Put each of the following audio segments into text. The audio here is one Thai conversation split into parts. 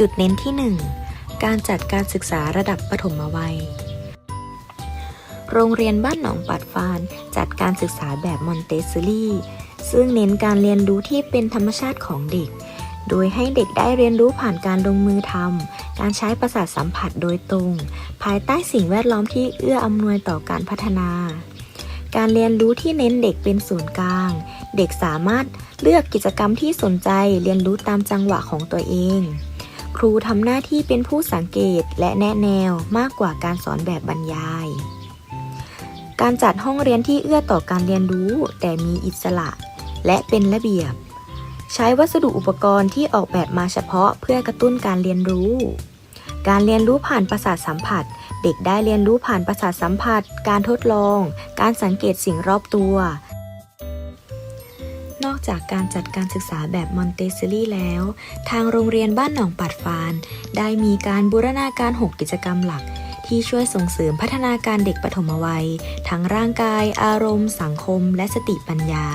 จุดเน้นที่ 1 การจัดการศึกษาระดับปฐมวัย โรงเรียนบ้านหนองปัดฟาน จัดการศึกษาแบบมอนเตสซอรี่ ซึ่งเน้นการเรียนรู้ที่เป็นธรรมชาติของเด็ก โดยให้เด็กได้เรียนรู้ผ่านการลงมือทำ การใช้ประสาทสัมผัสโดยตรง ภายใต้สิ่งแวดล้อมที่เอื้ออำนวยต่อการพัฒนา การเรียนรู้ที่เน้นเด็กเป็นศูนย์กลาง เด็กสามารถเลือกกิจกรรมที่สนใจเรียนรู้ตามจังหวะของตัวเอง ครูทำหน้าที่เป็นผู้สังเกตและแนะแนวมากกว่าการสอนแบบบรรยาย การจัดห้องเรียนที่เอื้อต่อการเรียนรู้ แต่มีอิสระและเป็นระเบียบ ใช้วัสดุอุปกรณ์ที่ออกแบบมาเฉพาะเพื่อกระตุ้นการเรียนรู้ การเรียนรู้ผ่านประสาทสัมผัส เด็กได้เรียนรู้ผ่านประสาทสัมผัส การทดลอง การสังเกตสิ่งรอบตัว จากการจัดการศึกษาแบบมอนเตสซอรี่แล้ว ทางโรงเรียนบ้านหนองปัดฟาน ได้มีการบูรณาการ 6 กิจกรรมหลัก ที่ช่วยส่งเสริมพัฒนาการเด็กปฐมวัย ทั้งร่างกาย อารมณ์ สังคม และสติปัญญา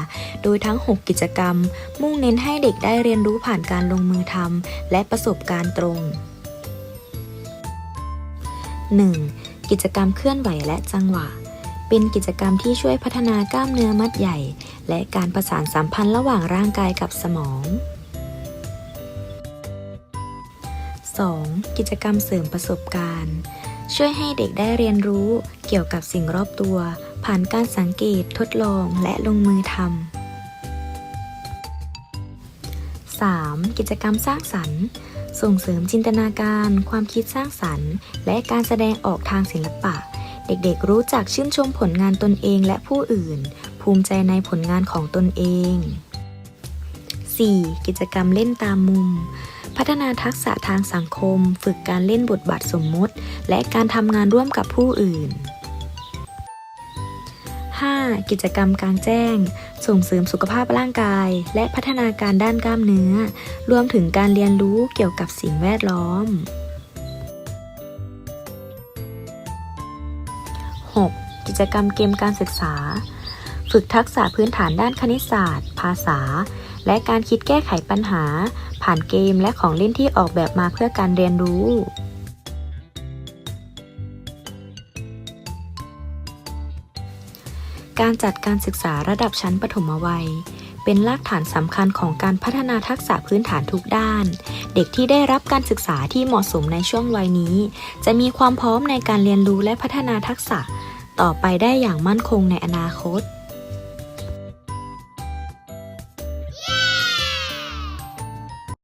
โดยทั้ง 6 กิจกรรม มุ่งเน้นให้เด็กได้เรียนรู้ผ่านการลงมือทำและประสบการณ์ตรง 1. กิจกรรมเคลื่อนไหวและจังหวะ เป็นกิจกรรมที่ช่วยพัฒนากล้ามเนื้อมัดใหญ่ และการประสานสัมพันธ์ระหว่างร่างกายกับสมอง 2. กิจกรรมเสริมประสบการณ์ ช่วยให้เด็กได้เรียนรู้เกี่ยวกับสิ่งรอบตัว ผ่านการสังเกตทดลองและลงมือทำ 3. กิจกรรมสร้างสรรค์ ส่งเสริมจินตนาการ ความคิดสร้างสรรค์ และการแสดงออกทางศิลปะ เด็กๆรู้จักชื่นชมผลงานตนเองและผู้อื่น ภูมิใจในผลงานของตนเอง 4. กิจกรรมเล่นตามมุม พัฒนาทักษะทางสังคม ฝึกการเล่นบทบาทสมมุติ และการทำงานร่วมกับผู้อื่น 5. กิจกรรมกลางแจ้ง ส่งเสริมสุขภาพร่างกาย และพัฒนาการด้านกล้ามเนื้อ รวมถึงการเรียนรู้เกี่ยวกับสิ่งแวดล้อม 6. กิจกรรมเกมการศึกษา ฝึกทักษะพื้นฐานด้านคณิตศาสตร์ ภาษา และการคิดแก้ไขปัญหา ผ่านเกมและของเล่นที่ออกแบบมาเพื่อการเรียนรู้การจัดการศึกษาระดับชั้นปฐมวัย เป็นรากฐานสำคัญของการพัฒนาทักษะพื้นฐานทุกด้าน เด็กที่ได้รับการศึกษาที่เหมาะสมในช่วงวัยนี้ จะมีความพร้อมในการเรียนรู้และพัฒนาทักษะ ต่อไปได้อย่างมั่นคงในอนาคต